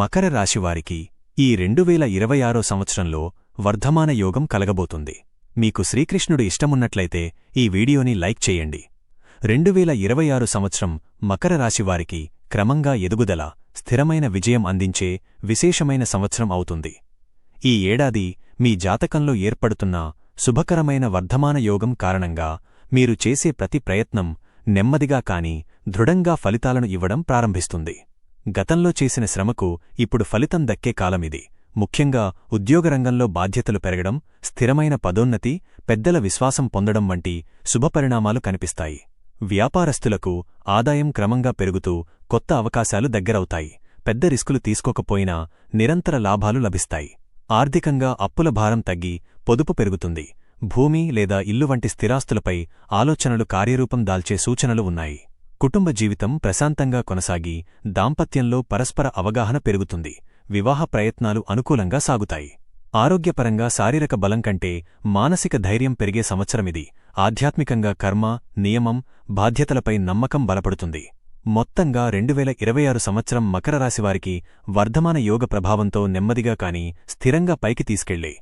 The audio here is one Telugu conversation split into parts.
మకర రాశివారికి ఈ రెండు వేల ఇరవై ఆరో సంవత్సరంలో వర్ధమాన యోగం కలగబోతుంది. మీకు శ్రీకృష్ణుడు ఇష్టమున్నట్లయితే ఈ వీడియోని లైక్ చేయండి. రెండు వేల ఇరవై ఆరు సంవత్సరం మకర రాశివారికి క్రమంగా ఎదుగుదల స్థిరమైన విజయం అందించే విశేషమైన సంవత్సరం అవుతుంది. ఈ ఏడాది మీ జాతకంలో ఏర్పడుతున్న శుభకరమైన వర్ధమాన యోగం కారణంగా మీరు చేసే ప్రతి ప్రయత్నం నెమ్మదిగా కాని దృఢంగా ఫలితాలను ఇవ్వడం ప్రారంభిస్తుంది. గతంలో చేసిన శ్రమకు ఇప్పుడు ఫలితం దక్కే కాలమిది ముఖ్యంగా ఉద్యోగరంగంలో బాధ్యతలు పెరగడం స్థిరమైన పదోన్నతి పెద్దల విశ్వాసం పొందడం వంటి శుభపరిణామాలు కనిపిస్తాయి. వ్యాపారస్తులకు ఆదాయం క్రమంగా పెరుగుతూ కొత్త అవకాశాలు దగ్గరవుతాయి. పెద్ద రిస్కులు తీసుకోకపోయినా నిరంతర లాభాలు లభిస్తాయి. ఆర్థికంగా అప్పుల భారం తగ్గి పొదుపు పెరుగుతుంది. భూమి లేదా ఇల్లు వంటి స్థిరాస్తులపై ఆలోచనలు కార్యరూపం దాల్చే సూచనలు ఉన్నాయి. కుటుంబ జీవితం ప్రశాంతంగా కొనసాగి దాంపత్యంలో పరస్పర అవగాహన పెరుగుతుంది వివాహ ప్రయత్నాలు అనుకూలంగా సాగుతాయి. ఆరోగ్యపరంగా శారీరక బలం కంటే మానసిక ధైర్యం పెరిగే సంవత్సరమిది. ఆధ్యాత్మికంగా కర్మ నియమం బాధ్యతలపై నమ్మకం బలపడుతుంది. మొత్తంగా రెండువేల ఇరవై ఆరు సంవత్సరం మకర రాశివారికి వర్ధమాన యోగ ప్రభావంతో నెమ్మదిగా కాని స్థిరంగా పైకి తీసుకెళ్ళే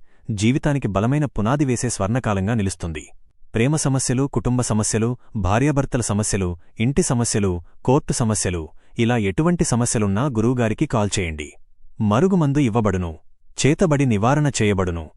జీవితానికి బలమైన పునాది వేసే స్వర్ణకాలంగా నిలుస్తుంది. ప్రేమ సమస్యలు కుటుంబ సమస్యలు భార్యాభర్తల సమస్యలు ఇంటి సమస్యలు కోర్టు సమస్యలు ఇలా ఎటువంటి సమస్యలున్నా గురువుగారికి కాల్ చేయండి. మరుగుమందు ఇవ్వబడును. చేతబడి నివారణ చేయబడును.